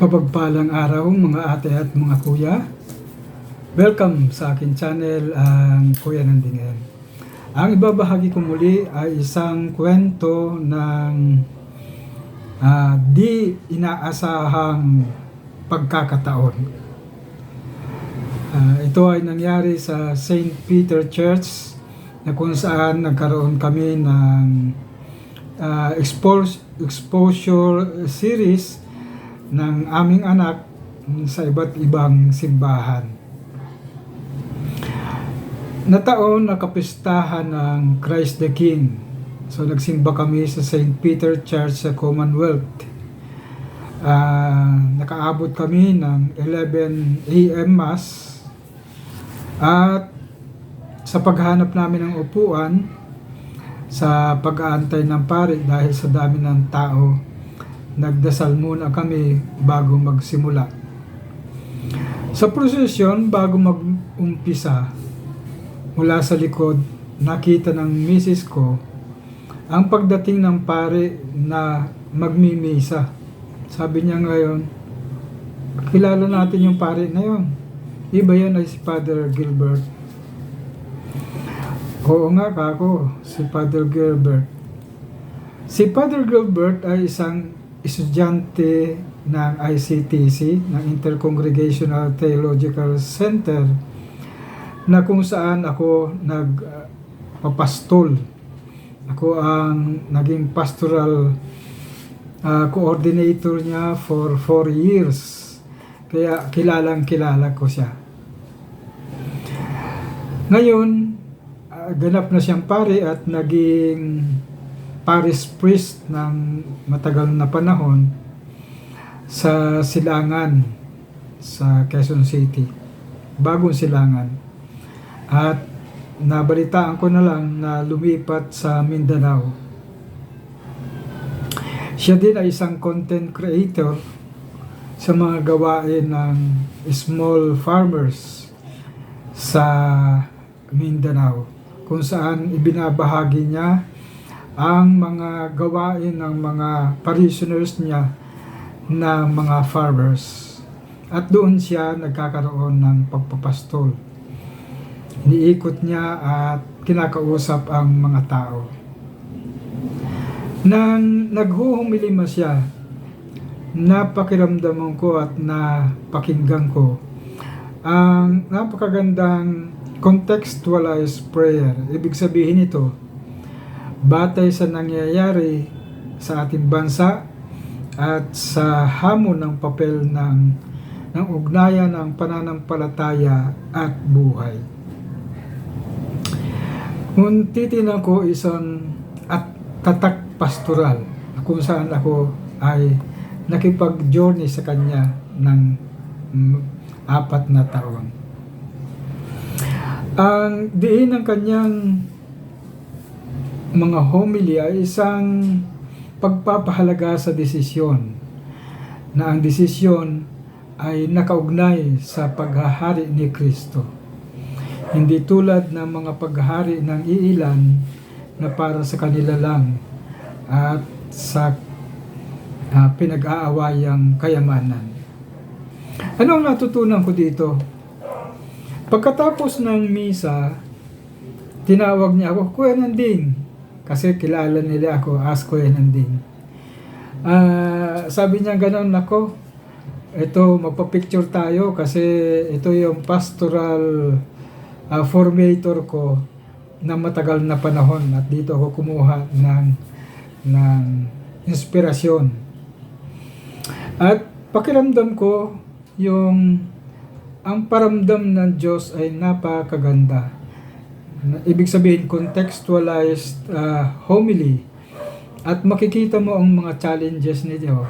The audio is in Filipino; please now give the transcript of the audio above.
Mapagpalang araw mga ate at mga kuya. Welcome sa akin channel, ang Kuya Nandingen. Ang ibabahagi ko muli ay isang kwento ng ah, di inaasahang pagkakataon. Ah, ito ay nangyari sa St. Peter Church na kung saan nagkaroon kami ng ah, expos- exposure series ng aming anak sa iba't ibang simbahan. Nataon na kapistahan ng Christ the King. So nagsimba kami sa St. Peter Church sa Commonwealth. Ah, nakaabot kami ng 11 a.m. Mass at sa paghanap namin ng upuan sa pag-aantay ng pare dahil sa dami ng tao nagdasal muna kami bago magsimula. Sa prosesyon, bago mag-umpisa, mula sa likod, nakita ng misis ko ang pagdating ng pare na magmimisa. Sabi niya ngayon, kilala natin yung pare na yun. Iba yan ay si Father Gilbert. Oo nga kako, si Father Gilbert. Si Father Gilbert ay isang estudyante ng ICTC, ng Intercongregational Theological Center, na kung saan ako nagpapastol. Ako ang naging pastoral ah, coordinator niya for four years. Kaya kilalang kilala ko siya. Ngayon, ah, ganap na siyang pare at naging parish priest ng matagal na panahon sa Silangan sa Quezon City. Bagong Silangan. At nabalitaan ko na lang na lumipat sa Mindanao. Siya din ay isang content creator sa mga gawain ng small farmers sa Mindanao kung saan ibinabahagi niya ang mga gawain ng mga parishioners niya na mga farmers. At doon siya nagkakaroon ng pagpapastol. Iniikot niya at kinakausap ang mga tao. Nang naghuhumilima siya, napakiramdaman ko at napakinggan ko ang napakagandang contextualized prayer. Ibig sabihin ito, batay sa nangyayari sa ating bansa at sa hamon ng papel ng ng ugnayan ng pananampalataya at buhay. Kung titignan ko isang at tatak pastoral kung saan ako ay nakipag-journey sa kanya ng mm, apat na taon. Ang diin ng kanyang mga homily ay isang pagpapahalaga sa desisyon na ang desisyon ay nakaugnay sa paghahari ni Kristo. Hindi tulad ng mga paghahari ng iilan na para sa kanila lang at sa ah, pinag-aawayang kayamanan. Ano ang natutunan ko dito? Pagkatapos ng misa, tinawag niya ako, Kuya Nanding. Kasi kilala nila ako as Kuya Nanding. Ah, sabi niya ganun ako, ito magpa-picture tayo kasi ito yung pastoral ah, formator ko na matagal na panahon at dito ako kumuha ng ng inspirasyon. At pakiramdam ko yung ang paramdam ng Diyos ay napakaganda. Ibig sabihin, contextualized ah, homily. At makikita mo ang mga challenges ni Diyos.